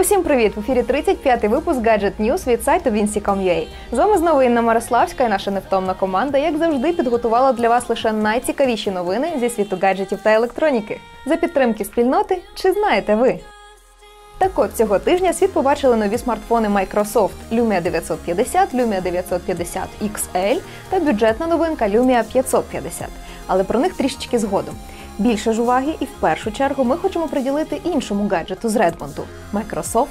Усім привіт! В ефірі 35-й випуск Gadget News від сайту Vinci.com.ua. З вами знову Інна Мирославська і наша невтомна команда, як завжди, підготувала для вас лише найцікавіші новини зі світу гаджетів та електроніки. За підтримки спільноти, чи знаєте ви? Так от цього тижня світ побачили нові смартфони Microsoft Lumia 950, Lumia 950 XL та бюджетна новинка Lumia 550. Але про них трішечки згодом. Більше ж уваги і в першу чергу ми хочемо приділити іншому гаджету з Redmond – Microsoft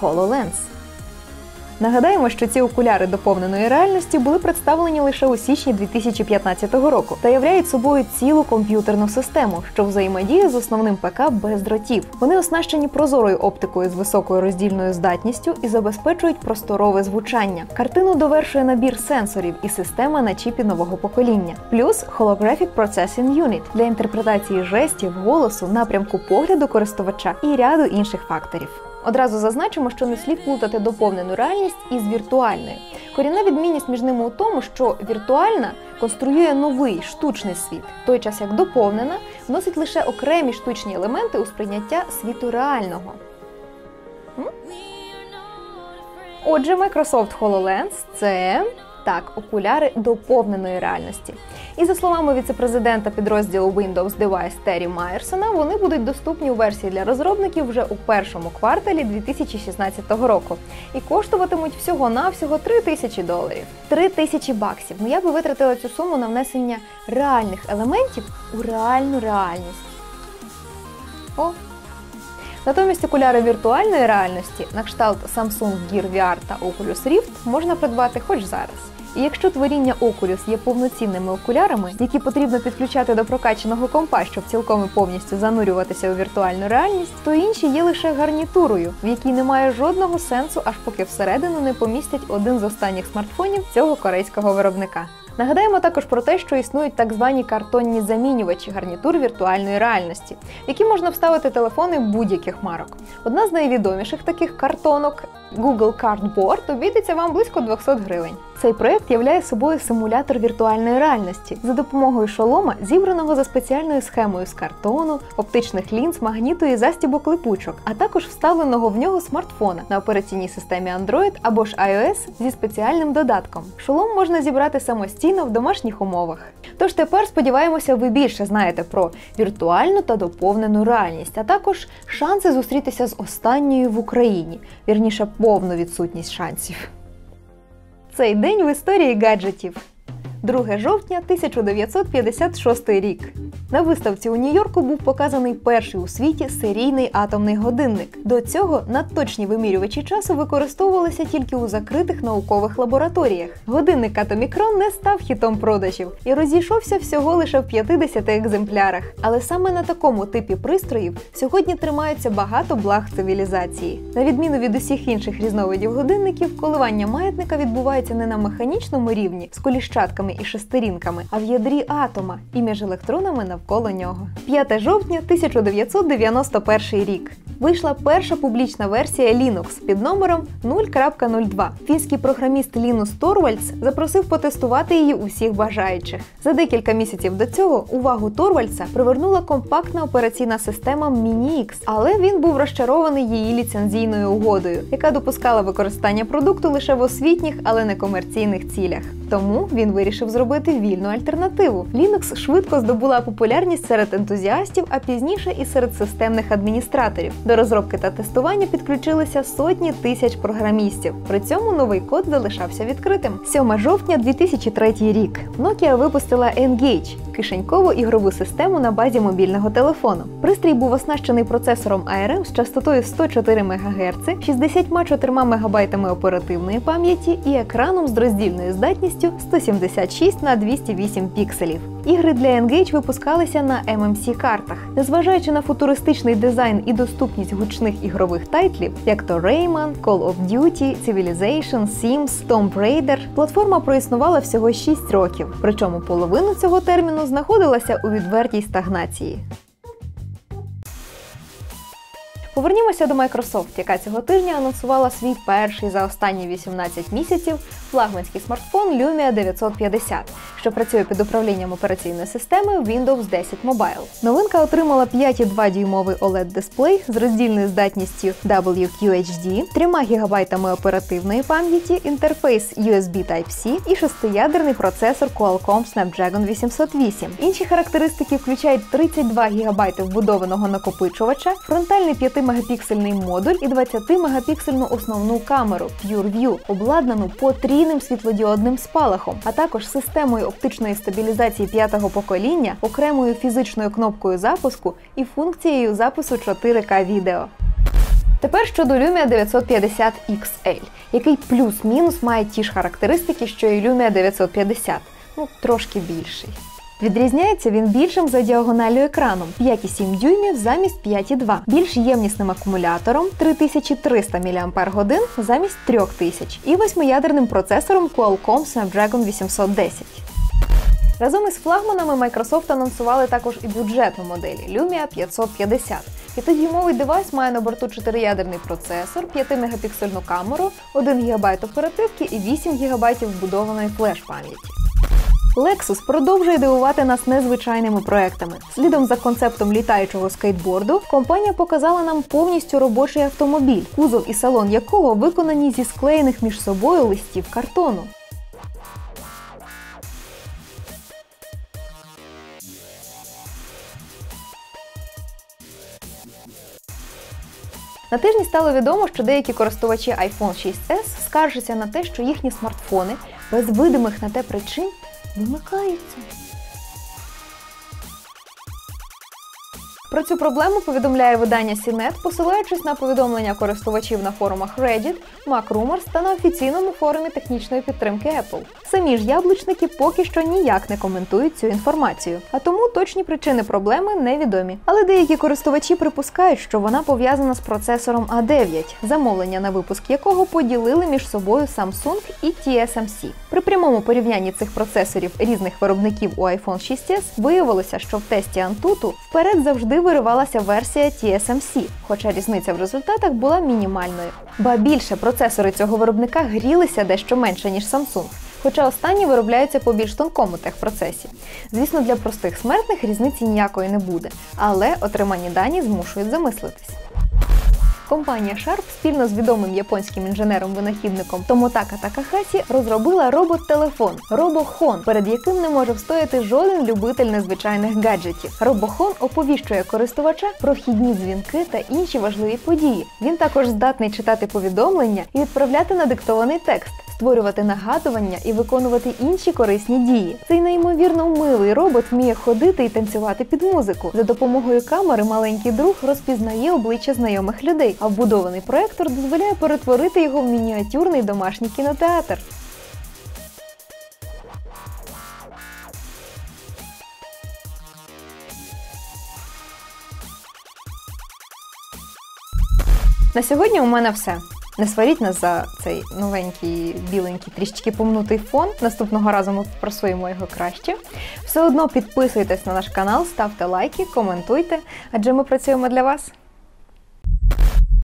HoloLens. Нагадаємо, що ці окуляри доповненої реальності були представлені лише у січні 2015 року та являють собою цілу комп'ютерну систему, що взаємодіє з основним ПК без дротів. Вони оснащені прозорою оптикою з високою роздільною здатністю і забезпечують просторове звучання. Картину довершує набір сенсорів і система на чіпі нового покоління, плюс Holographic Processing Unit для інтерпретації жестів, голосу, напрямку погляду користувача і ряду інших факторів. Одразу зазначимо, що не слід плутати доповнену реальність із віртуальною. Корінна відмінність між ними у тому, що віртуальна конструює новий штучний світ, в той час як доповнена вносить лише окремі штучні елементи у сприйняття світу реального. Отже, Microsoft HoloLens – це так, окуляри доповненої реальності. І за словами віцепрезидента підрозділу Windows Device Террі Майерсона, вони будуть доступні у версії для розробників вже у першому кварталі 2016 року і коштуватимуть всього-навсього 3 тисячі доларів. 3 тисячі баксів. Ну я би витратила цю суму на внесення реальних елементів у реальну реальність. Натомість окуляри віртуальної реальності на кшталт Samsung Gear VR та Oculus Rift можна придбати хоч зараз. І якщо творіння Oculus є повноцінними окулярами, які потрібно підключати до прокачаного компа, щоб цілком і повністю занурюватися у віртуальну реальність, то інші є лише гарнітурою, в якій немає жодного сенсу, аж поки всередину не помістять один з останніх смартфонів цього корейського виробника. Нагадаємо також про те, що існують так звані картонні замінювачі гарнітур віртуальної реальності, в які можна вставити телефони будь-яких марок. Одна з найвідоміших таких картонок Google Cardboard обійдеться вам близько 200 гривень. Цей проект являє собою симулятор віртуальної реальності за допомогою шолома, зібраного за спеціальною схемою з картону, оптичних лінз, магніту і застібок липучок, а також вставленого в нього смартфона на операційній системі Android або ж iOS зі спеціальним додатком. Шолом можна зібрати самостійно в домашніх умовах. Тож тепер сподіваємося, ви більше знаєте про віртуальну та доповнену реальність, а також шанси зустрітися з останньою в Україні, вірніше повну відсутність шансів. Цей день в історії гаджетів. 2 жовтня 1956 рік. На виставці у Нью-Йорку був показаний перший у світі серійний атомний годинник. До цього надточні вимірювачі часу використовувалися тільки у закритих наукових лабораторіях. Годинник Атомікрон не став хітом продажів і розійшовся всього лише в 50 екземплярах. Але саме на такому типі пристроїв сьогодні тримаються багато благ цивілізації. На відміну від усіх інших різновидів годинників, коливання маятника відбувається не на механічному рівні з коліщатками і шестерінками, а в ядрі атома і між електронами навколо нього. 5 жовтня 1991 рік. Вийшла перша публічна версія Linux під номером 0.02. Фінський програміст Лінус Торвальдс запросив потестувати її усіх бажаючих. За декілька місяців до цього увагу Торвальдса привернула компактна операційна система Mini-X, але він був розчарований її ліцензійною угодою, яка допускала використання продукту лише в освітніх, але не комерційних цілях. Тому він вирішив зробити вільну альтернативу. Linux швидко здобула популярність серед ентузіастів, а пізніше і серед системних адміністраторів. До розробки та тестування підключилися сотні тисяч програмістів. При цьому новий код залишався відкритим. 7 жовтня 2003 рік. Nokia випустила Engage – кишенькову ігрову систему на базі мобільного телефону. Пристрій був оснащений процесором ARM з частотою 104 МГц, 64 МБ оперативної пам'яті і екраном з роздільною здатністю 176 на 208 пікселів. Ігри для Engage випускалися на MMC картах. Незважаючи на футуристичний дизайн і доступність гучних ігрових тайтлів, як то Rayman, Call of Duty, Civilization, Sims, Tomb Raider, платформа проіснувала всього 6 років, причому половину цього терміну знаходилася у відвертій стагнації. Повернімося до Microsoft, яка цього тижня анонсувала свій перший за останні 18 місяців флагманський смартфон Lumia 950, що працює під управлінням операційної системи Windows 10 Mobile. Новинка отримала 5,2 дюймовий oled дисплей з роздільною здатністю WQHD, 3 ГБ оперативної пам'яті, інтерфейс USB Type-C і шестиядерний процесор Qualcomm Snapdragon 808. Інші характеристики включають 32 ГБ вбудованого накопичувача, фронтальний 5-мегапіксельний модуль і 20-мегапіксельну основну камеру PureView, обладнану потрійним світлодіодним спалахом, а також системою оптичної стабілізації п'ятого покоління, окремою фізичною кнопкою запуску і функцією запису 4К відео. Тепер щодо Lumia 950 XL, який плюс-мінус має ті ж характеристики, що і Lumia 950, ну трошки більший. Відрізняється він більшим за діагоналю екраном 5,7 дюймів замість 5,2, більш ємнісним акумулятором 3300 мАч замість 3000 і восьмиядерним процесором Qualcomm Snapdragon 810. Разом із флагманами Microsoft анонсували також і бюджетну моделі Lumia 550. П'ятидюймовий девайс має на борту 4-ядерний процесор, 5-мегапіксельну камеру, 1 ГБ оперативки і 8 ГБ вбудованої флеш-пам'яті. Lexus продовжує дивувати нас незвичайними проектами. Слідом за концептом літаючого скейтборду, компанія показала нам повністю робочий автомобіль, кузов і салон якого виконані зі склеєних між собою листів картону. На тижні стало відомо, що деякі користувачі iPhone 6s скаржаться на те, що їхні смартфони без видимих на те причин 向井さん Про цю проблему повідомляє видання CNET, посилаючись на повідомлення користувачів на форумах Reddit, MacRumors та на офіційному форумі технічної підтримки Apple. Самі ж яблучники поки що ніяк не коментують цю інформацію, а тому точні причини проблеми невідомі. Але деякі користувачі припускають, що вона пов'язана з процесором A9, замовлення на випуск якого поділили між собою Samsung і TSMC. При прямому порівнянні цих процесорів різних виробників у iPhone 6s виявилося, що в тесті Antutu вперед завжди виривалася версія TSMC, хоча різниця в результатах була мінімальною. Ба більше процесори цього виробника грілися дещо менше ніж Samsung. Хоча останні виробляються по більш тонкому техпроцесі. Звісно, для простих смертних різниці ніякої не буде, але отримані дані змушують замислитись. Компанія Sharp спільно з відомим японським інженером-винахідником Томотака Такахасі розробила робот-телефон RoboHon, перед яким не може встояти жоден любитель незвичайних гаджетів. RoboHon оповіщує користувача про вхідні дзвінки та інші важливі події. Він також здатний читати повідомлення і відправляти надиктований текст створювати нагадування і виконувати інші корисні дії. Цей неймовірно милий робот вміє ходити і танцювати під музику. За допомогою камери маленький друг розпізнає обличчя знайомих людей, а вбудований проектор дозволяє перетворити його в мініатюрний домашній кінотеатр. На сьогодні у мене все. Не сваріть нас за цей новенький, біленький, трішечки помнутий фон. Наступного разу ми просуємо його краще. Все одно підписуйтесь на наш канал, ставте лайки, коментуйте, адже ми працюємо для вас.